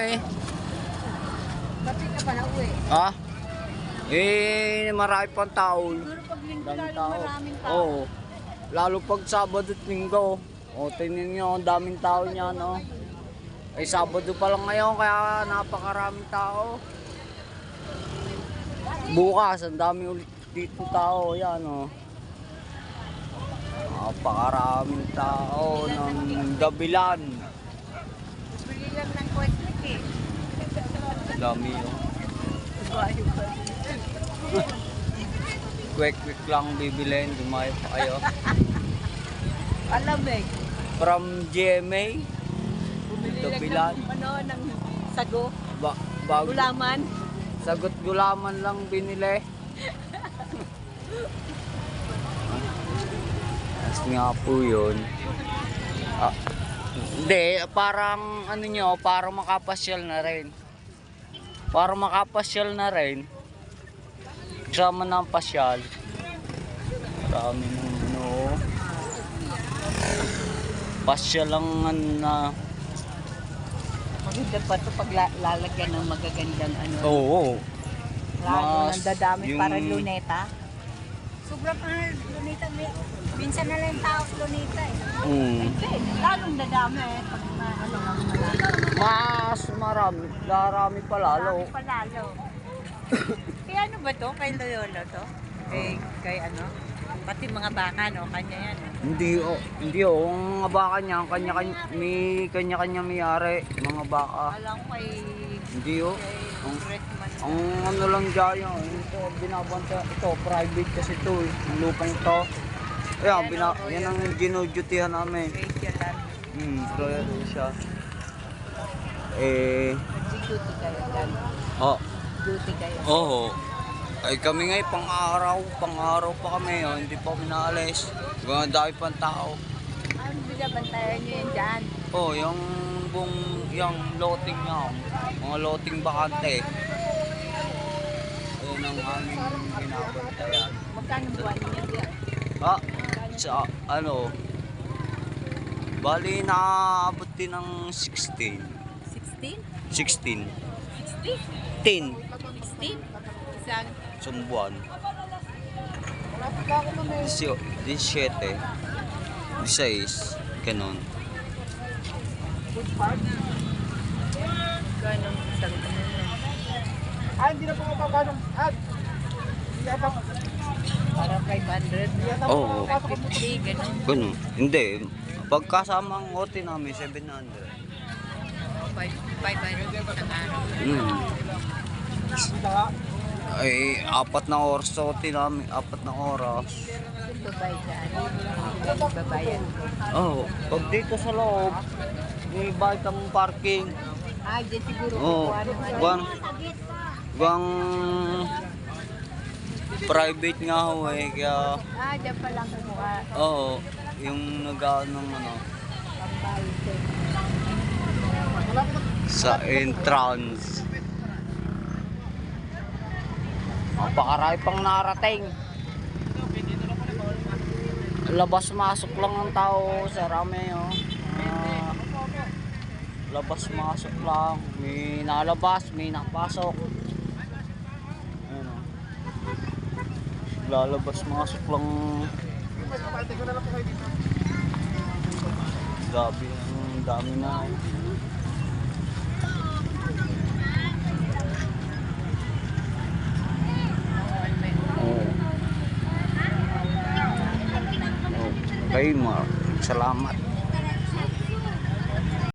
Eh. Bakit ka pa na uwi? Ha? Eh, marami pang tao. Siguro pag linggo lalo maraming tao. Oo. Lalo pag Sabado at Linggo. O, tingnan nyo, ang daming tao niya, no? Ay, Sabado pa lang ngayon, kaya napakaraming tao. Bukas, ang dami ulit dito tao. Yan, o. Napakaraming tao ng gabilan. Bili lang ng eh. Dami, o. Bayo pa. Quick-quick lang bibilhin, dumayo pa kayo. Alam eh. From GMA, Gabilan. ng, ano, ng sago. ba bago. Gulaman. Sagot gulaman lang binili. As nga po yun. Ah, hindi, parang ano nyo, parang makapasyal na rin. Para makapasyal na rin. Kasama ng pasyal. Marami ng ano. Pasyal lang ano na. Maganda pa ito pag la- lalagyan ng magagandang ano. Oo. Lalo mas dadami yung- para luneta. Sobrang mahal, luneta. May- Minsan na lang tao sa luneta eh. Mm. Hindi, lalong dadami eh. Pag na, ano, malaki. Mas marami. Darami pa lalo. Marami pa lalo. Kaya ano ba to? Kay Loyola to? Kay, kay ano? Pati mga baka, no? Kanya yan. eh. Hindi oh, hindi oh, ang mga baka niya, ang kanya kanya may kanya kanya may-ari, mga baka. Alam ko kay, Hindi oh. kay Ang, ang ano lang dyan, yun, ito binabanta, ito private kasi ito, eh, yung lupa ito. Ayan, bina, yan ang ginudutihan namin. Lang. Hmm, kaya rin siya. Eh, Duty kayo dyan. oh, Duty kayo. Oo. Ay kami ngay pang-araw, pang-araw pa kami, oh, hindi pa kami naalis. Mga dami pang tao. Ano binabantayan nyo yan dyan? Oh, yung buong yung loting niya, mga loting bakante. Ayun ang aming binabantayan. Magkano buwan dyan? Ha? Sa ano? Bali na abot din ng 16. 16? 16. 60? 10. 16? Isang Isang buwan. 17. 16. Ganon. Food park? Ganong isang ano na. Ah, hindi na po mapapasok. Ah, hindi na pa. Parang 500. Oo. 550, ganun. Hindi. Pagkasama ang OT namin, 700. 500 isang araw. Hmm. Ay, apat na oras sa OT namin. Apat na oras. Dyan. Yung babayad. Oo. Oh, pag dito sa loob, may bayad kang parking. Ah, dyan siguro Oo. ng. Buwan. Buwang private nga ho eh. Kaya, Ah, dyan pa lang kumuha. oo. yung nag ng ano, sa entrance. Napakarami pang narating. Labas-masok lang ang tao sa rami, oh. Ah, labas-masok lang. May nalabas, may napasok. Ayun, oh. Lalabas-masok lang. Grabe, ang dami na. eh. Oo. Okay, ma. Salamat.